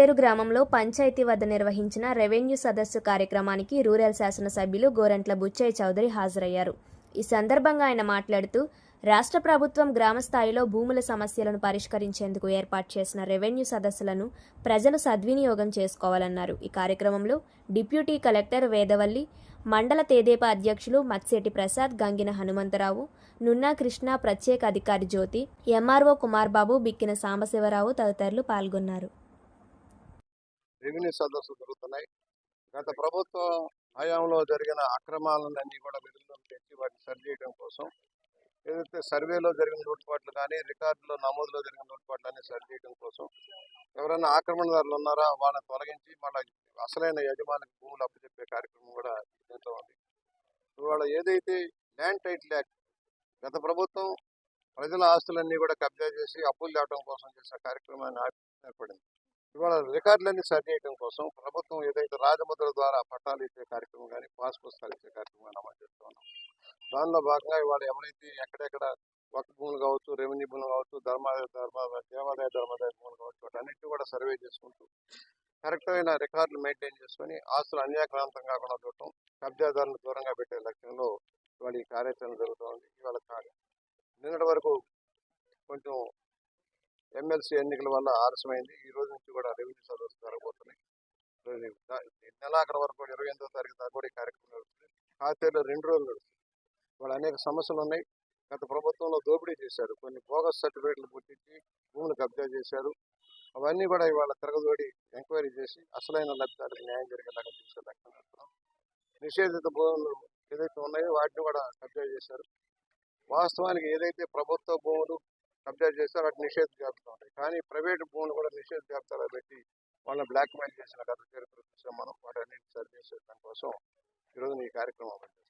తెరు గ్రామంలో పంచాయతీ వద్ద నిర్వహించిన రెవెన్యూ సదస్సు కార్యక్రమానికి రూరల్ శాసనసభ్యులు గోరంట్ల బుచ్చయ్య చౌదరి హాజరయ్యారు. ఈ సందర్భంగా ఆయన మాట్లాడుతూ రాష్ట్ర ప్రభుత్వం గ్రామస్థాయిలో భూముల సమస్యలను పరిష్కరించేందుకు ఏర్పాటు చేసిన రెవెన్యూ సదస్సులను ప్రజలు సద్వినియోగం చేసుకోవాలన్నారు. ఈ కార్యక్రమంలో డిప్యూటీ కలెక్టర్ వేదవల్లి మండల తేదేపా అధ్యక్షులు మత్సేటి ప్రసాద్ గంగిన హనుమంతరావు నున్నా కృష్ణ ప్రత్యేక అధికారి జ్యోతి ఎంఆర్ఓ కుమార్ బాబు బిక్కిన సాంబశివరావు తదితరులు పాల్గొన్నారు. రెవెన్యూ సదస్సులు జరుగుతున్నాయి. గత ప్రభుత్వ హయాంలో జరిగిన అక్రమాలన్నీ కూడా వెలుగులోకి తెచ్చి వాటిని సరిచేయడం కోసం ఏదైతే సర్వేలో జరిగిన లోటుపాట్లు కానీ రికార్డులో నమోదులో జరిగిన లోటుపాట్లు అన్ని సరిచేయడం కోసం ఎవరైనా ఆక్రమణదారులు ఉన్నారా? వాళ్ళని తొలగించి మళ్ళీ అసలైన యజమానికి భూములు అప్పచెప్పే కార్యక్రమం కూడా దీంతో ఉంది. ఇవాళ ఏదైతే ల్యాండ్ టైటిల్ యాక్ట్ గత ప్రభుత్వం ప్రజల ఆస్తులన్నీ కూడా కబ్జా చేసి అప్పులు దాటం కోసం చేసిన కార్యక్రమాన్ని ఏర్పడింది ఇవాళ రికార్డులన్నీ సరి చేయడం కోసం ప్రభుత్వం ఏదైతే రాజముద్ర ద్వారా పట్టాలు ఇచ్చే కార్యక్రమం కానీ పాస్ పుస్తకాలు ఇచ్చే కార్యక్రమం కానీ అమలు చేస్తూ ఉన్నాం. దానిలో భాగంగా ఇవాళ ఎవరైతే ఎక్కడెక్కడ ఒక భూములు కావచ్చు రెవెన్యూ భూములు కావచ్చు ధర్మాదాయ ధర్మ దేవాదాయ ధర్మాదాయ భూములు కావచ్చు వాటన్నిటి కూడా సర్వే చేసుకుంటూ కరెక్ట్ అయిన రికార్డులు మెయింటైన్ చేసుకొని ఆస్తులు అన్యాక్రాంతం కాకుండా చూడటం కబ్జాదారులను దూరంగా పెట్టే లక్ష్యంలో ఇవాళ ఈ కార్యాచరణ జరుగుతోంది. ఇవాళ నిన్నటి వరకు కొంచెం ఎమ్మెల్సీ ఎన్నికల వల్ల ఆలస్యమైంది. ఈ రోజు నుంచి కూడా రెవెన్యూ సర్వీస్ జరగబోతున్నాయి. నెలాఖరు వరకు ఇరవై ఎనిమిదో తారీఖు దాకా కూడా ఈ కార్యక్రమం నడుస్తుంది ఖాతాలో రెండు రోజులు నడుస్తుంది. ఇవాళ అనేక సమస్యలు ఉన్నాయి. గత ప్రభుత్వంలో దోపిడీ చేశారు. కొన్ని బోగస్ సర్టిఫికేట్లు పుట్టించి భూములు కబ్జా చేశారు. అవన్నీ కూడా ఇవాళ తిరగదోడి ఎంక్వైరీ చేసి అసలైన లబ్ధిదారులకు న్యాయం జరిగేలాగా చూసే లక్ష్యం నిషేధిత భూములు ఏదైతే ఉన్నాయో వాటిని కూడా కబ్జా చేశారు. వాస్తవానికి ఏదైతే ప్రభుత్వ భూములు కబ్జా చేస్తారు వాటి నిషేధ జాబితా ఉంటాయి కానీ ప్రైవేట్ భూములు కూడా నిషేధ జాబితాలో పెట్టి వాళ్ళని బ్లాక్ మెయిల్ చేసిన కథ చరిత్ర చూసాం మనం. వాటన్నిటి సరి చేసే దానికోసం ఈరోజు ఈ కార్యక్రమం చేస్తాం